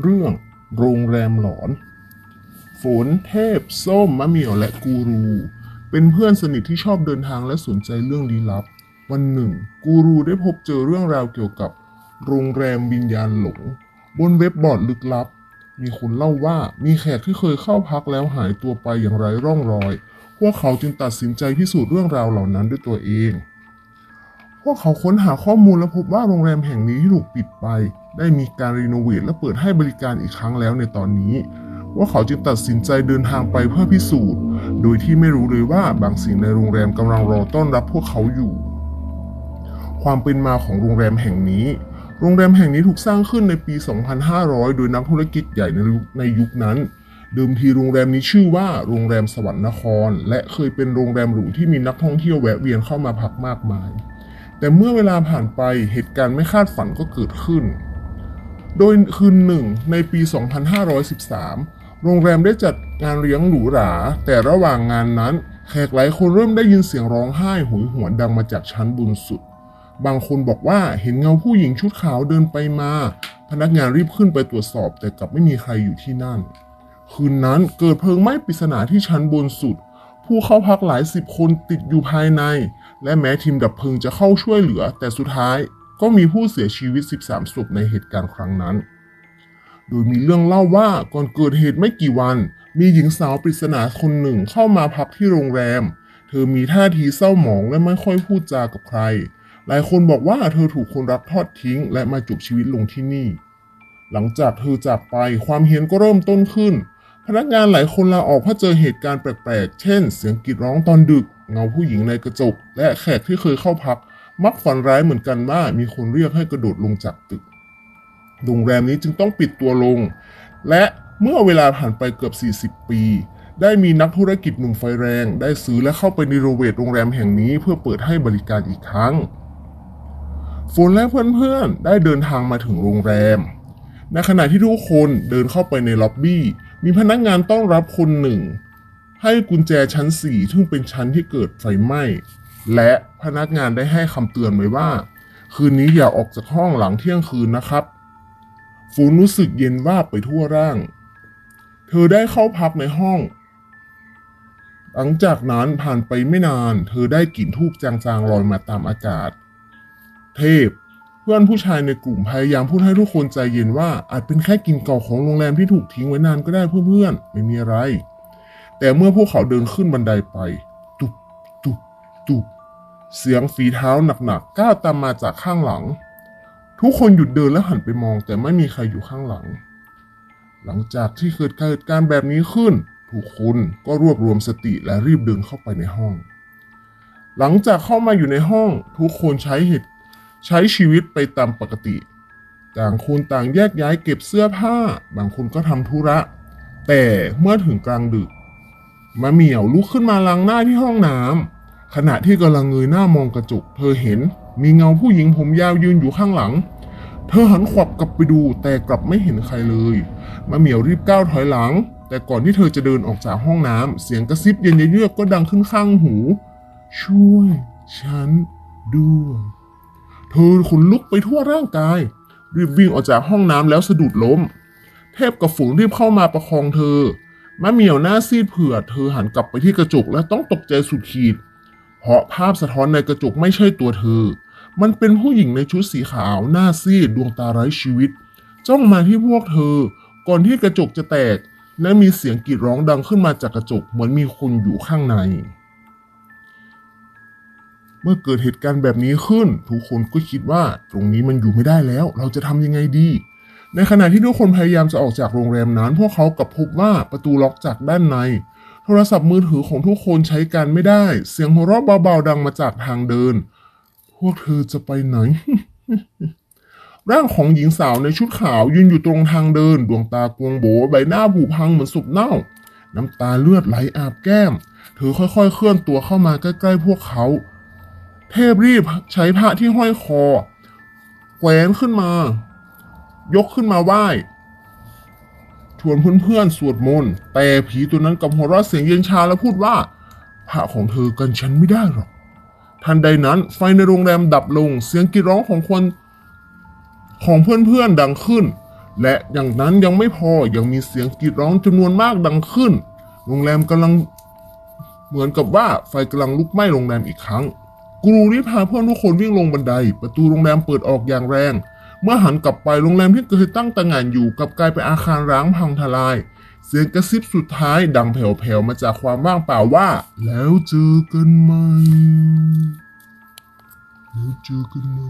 เรื่องโรงแรมหลอน ฝนเทพ ส้ม มะเหมี่ยวและกูรู เป็นเพื่อนสนิทที่ชอบเดินทางและสนใจเรื่องลี้ลับ วันหนึ่ง กูรูได้พบเจอเรื่องราวเกี่ยวกับ โรงแรมวิญญาณหลง บนเว็บบอร์ดลึกลับ มีคนเล่าว่ามีแขกที่เคยเข้าพักแล้วหายตัวไปอย่างไร้ร่องรอย พวกเขาจึงตัดสินใจพิสูจน์เรื่องราวเหล่านั้นด้วยตัวเอง พวกเขาค้นหาข้อมูลและพบว่าโรงแรมแห่งนี้ที่ถูกปิดไป ได้มีการรีโนเวทและเปิดให้บริการอีกครั้งแล้วในตอนนี้ ว่าเขาจึงตัดสินใจเดินทางไปเพื่อพิสูจน์ โดยที่ไม่รู้เลยว่าบางสิ่งในโรงแรมกำลังรอต้อนรับพวกเขาอยู่ ความเป็นมาของโรงแรมแห่งนี้ โรงแรมแห่งนี้ถูกสร้างขึ้นในปี 2500 โดยนักธุรกิจใหญ่ในยุคในยุคนั้นเดิมทีโรงแรมนี้ชื่อว่าโรงแรมสวรรค์นคร และเคยเป็นโรงแรมหรูที่มีนักท่องเที่ยวแวะเวียนเข้ามาพักมากมาย แต่เมื่อเวลาผ่านไปเหตุการณ์ไม่คาดฝันก็เกิดขึ้น โดยคืนหนึ่งในปี 2513 โรงแรมได้จัดงานเลี้ยงหรูหรา แต่ระหว่างงานนั้น แขกหลายคนเริ่มได้ยินเสียงร้องไห้โหยหวนดังมาจากชั้นบนสุด บางคนบอกว่าเห็นเงาผู้หญิงชุดขาวเดินไปมา พนักงานรีบขึ้นไปตรวจสอบ แต่กลับไม่มีใครอยู่ที่นั่น คืนนั้นเกิดเพลิงไหม้ปริศนาที่ชั้นบนสุด ผู้เข้าพักหลายสิบคนติดอยู่ภายใน และแม้ทีมดับเพลิงจะเข้าช่วยเหลือ แต่สุดท้าย ก็มีผู้เสียชีวิต 13 ศพในเหตุการณ์ครั้งนั้น โดยมีเรื่องเล่าว่าก่อนเกิดเหตุไม่กี่วัน มีหญิงสาวปริศนาคนหนึ่งเข้ามาพักที่โรงแรม เธอมีท่าทีเศร้าหมองและไม่ค่อยพูดจากับใคร หลายคนบอกว่าเธอถูกคนรักทอดทิ้ง และมาจบชีวิตลงที่นี่ หลังจากเธอจากไปความเฮี้ยนก็เริ่มต้นขึ้น พนักงานหลายคนลาออกเพราะเจอเหตุการณ์แปลกๆ เช่น เสียงกรีดร้องตอนดึกเงาผู้หญิงในกระจก และแขกที่เคยเข้าพัก มักฝันร้ายเหมือนกันว่ามีคนเรียกให้กระโดดลงจากตึก โรงแรมนี้จึงต้องปิดตัวลง และเมื่อเวลาผ่านไปเกือบ 40 ปี ได้มีนักธุรกิจหนุ่มไฟแรง ได้ซื้อและเข้าไปรีโนเวทโรงแรมแห่งนี้เพื่อเปิดให้บริการอีกครั้งฝนและเพื่อนๆ ได้เดินทางมาถึงโรงแรม ในขณะที่ทุกคนเดินเข้าไปในล็อบบี้ มีพนักงานต้อนรับคนหนึ่ง ให้กุญแจชั้น4ซึ่งเป็นชั้นที่เกิดไฟไหม้ และพนักงานได้ให้คำเตือนไว้ว่า คืนนี้อย่าออกจากห้องหลังเที่ยงคืนนะครับฟูนรู้สึกเย็นวาบไปทั่วร่าง เธอได้เข้าพักในห้อง หลังจากนั้นผ่านไปไม่นาน เธอได้กลิ่นทูบจางๆลอยมาตามอากาศ เทพ เพื่อนผู้ชายในกลุ่มพยายามพูดให้ทุกคนใจเย็นว่าอาจเป็นแค่กลิ่นเก่าของโรงแรมที่ถูกทิ้งไว้นานก็ได้เพื่อนๆไม่มีอะไร แต่เมื่อพวกเขาเดินขึ้นบันไดไป ตุบเสียงฝีเท้าหนักๆก้าวตามมาจากข้างหลัง ทุกคนหยุดเดินและหันไปมอง แต่ไม่มีใครอยู่ข้างหลัง หลังจากที่เกิดเหตุการณ์แบบนี้ขึ้น ทุกคนก็รวบรวมสติและรีบเดินเข้าไปในห้อง หลังจากเข้ามาอยู่ในห้อง ทุกคนใช้เหตุใช้ชีวิตไปตามปกติ ต่างคนต่างแยกย้ายเก็บเสื้อผ้า บางคนก็ทำธุระ แต่เมื่อถึงกลางดึกมะเหมี่ยวลุกขึ้นมาล้างหน้าที่ห้องน้ำ ขณะที่กำลังเงยหน้ามองกระจก เธอเห็นมีเงาผู้หญิงผมยาวยืนอยู่ข้างหลัง เธอหันขวับกลับไปดูแต่กลับไม่เห็นใครเลยมะเหมียวรีบก้าวถอยหลัง แต่ก่อนที่เธอจะเดินออกจากห้องน้ำเสียงกระซิบเย็นเยือกก็ดังขึ้นข้างหู ช่วย ฉันด้วยเธอขนลุกไปทั่วร่างกาย รีบวิ่งออกจากห้องน้ำแล้วสะดุดล้ม เทพกับฝูงรีบเข้ามาประคองเธอมะเหมียวหน้าซีดเผือดเธอหันกลับไปที่กระจกและต้องตกใจสุดขีด เพราะภาพสะท้อนในกระจกไม่ใช่ตัวเธอ มันเป็นผู้หญิงในชุดสีขาว หน้าซีดดวงตาไร้ชีวิต จ้องมาที่พวกเธอ ก่อนที่กระจกจะแตก และมีเสียงกรีดร้องดังขึ้นมาจากกระจกเหมือนมีคนอยู่ข้างใน เมื่อเกิดเหตุการณ์แบบนี้ขึ้น ทุกคนก็คิดว่าตรงนี้มันอยู่ไม่ได้แล้ว เราจะทำยังไงดีในขณะที่ทุกคนพยายามจะออกจากโรงแรมนั้น พวกเขากลับพบว่าประตูล็อกจากด้านใน โทรศัพท์มือถือของทุกคนใช้การไม่ได้ เสียงหัวเราะเบาๆดังมาจากทางเดิน พวกเธอจะไปไหน ร่างของหญิงสาวในชุดขาวยืนอยู่ตรงทางเดิน ดวงตากวงโบใบหน้าผุพังเหมือนศพเน่า น้ำตาเลือดไหลอาบแก้ม เธอค่อยๆ เคลื่อนตัวเข้ามาใกล้ๆพวกเขา เทพรีบใช้ผ้าที่ห้อยคอแขวนขึ้นมา ยกขึ้นมาไหว้ ชวนเพื่อนๆสวดมนต์แต่ผีตัวนั้นกับหัวเราะเสียงเย็นชาแล้วพูดว่าผ้าของเธอกันฉันไม่ได้หรอกทันใดนั้นไฟในโรงแรมดับลงเสียงกรีดร้องของคนของเพื่อนๆดังขึ้น และอย่างนั้นยังไม่พอยังมีเสียงกรีดร้องจำนวนมากดังขึ้น โรงแรมกำลังเหมือนกับว่าไฟกำลังลุกไหม้โรงแรมอีกครั้ง กูรูรีบพาเพื่อนทุกคนวิ่งลงบันได ประตูโรงแรมเปิดออกอย่างแรง เมื่อหันกลับไปโรงแรมที่เคยตั้งตระหง่านอยู่กลับกลายเป็นอาคารร้างพังทลาย เสียงกระซิบสุดท้ายดังแผ่วๆมาจากความว่างเปล่าว่า แล้วเจอกันไหมแล้วเจอกันไหม